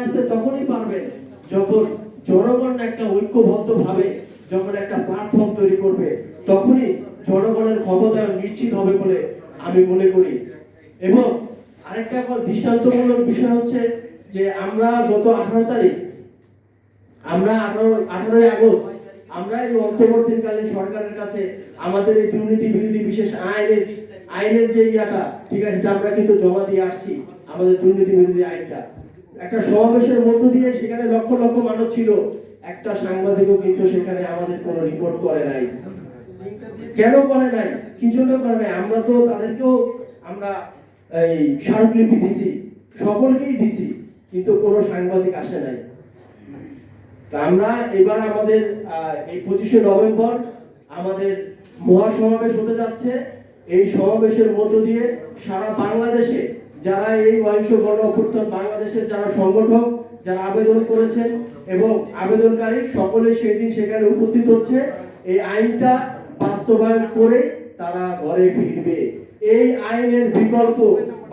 আসতে তখনই পারবে। যখন জনগণ একটা ঐক্যবদ্ধ ভাবে যখন একটা প্ল্যাটফর্ম তৈরি করবে, তখনই জনগণের ক্ষমতা নিশ্চিত হবে বলে আমি মনে করি। এবং আরেকটা দৃষ্টান্তমূলক বিষয় হচ্ছে যে আমরা গত আঠারো তারিখ, আমরা আঠারো, আঠারোই আগস্ট, আমরা এই অন্তর্বর্তীকালীন সরকারের কাছে আমাদের এই দুর্নীতি বিরোধী বিশেষ আইনের আইনের যে ইয়াটা, ঠিক আছে আমরা কিন্তু জমা দিয়ে আসছি, আমাদের দুর্নীতি বিরোধী আইনটা। একটা সমাবেশের মধ্য দিয়ে সেখানে লক্ষ লক্ষ মানুষ ছিল। একটা সাংবাদিকও কিন্তু সেখানে আমাদের কোনো রিপোর্ট করে নাই। কেন করে নাই? কি জন্য করে নাই? আমরা তো তাদেরকেও আমরা এই স্মারকলিপি দিছি, সকলকেই দিছি, কিন্তু কোনো সাংবাদিক আসে নাই। আমরা এবার আমাদের এই পঁচিশে নভেম্বর আমাদের মহাসমাবেশ হতে যাচ্ছে। এই সমাবেশের মধ্য দিয়ে সারা বাংলাদেশে যারা এই অহিংস গণ অভ্যুত্থান বাংলাদেশের যারা সংগঠক, যারা আবেদন করেছেন এবং আবেদনকারী সকলে সেই দিন সেখানে উপস্থিত হচ্ছে। এই আইনটা বাস্তবায়ন করে তারা ঘরে ফিরবে। এই আইনের বিকল্প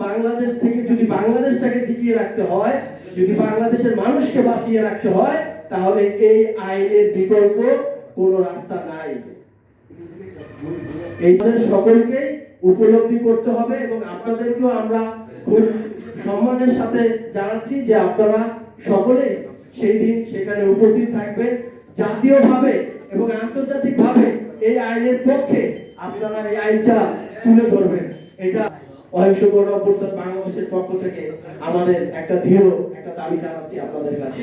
বাংলাদেশ থেকে যদি বাংলাদেশটাকে টিকিয়ে রাখতে হয়, যদি বাংলাদেশের মানুষকে বাঁচিয়ে রাখতে হয়, তাহলে এই আইনের বিকল্প কোনো রাস্তা নাই। এইদের সকলকে উপলব্ধি করতে হবে এবং আপনাদেরকেও আমরা সম্মানের সাথে জানাচ্ছি যে আপনারা সকলে সেই দিন সেখানে উপস্থিত থাকবেন। জাতীয়ভাবে এবং আন্তর্জাতিকভাবে এই আইনের পক্ষে আপনারা এই আইনটা তুলে ধরবেন। এটা অহিংস গণ বাংলাদেশের পক্ষ থেকে আমাদের একটা দৃঢ় একটা দাবি জানাচ্ছি আপনাদের কাছে।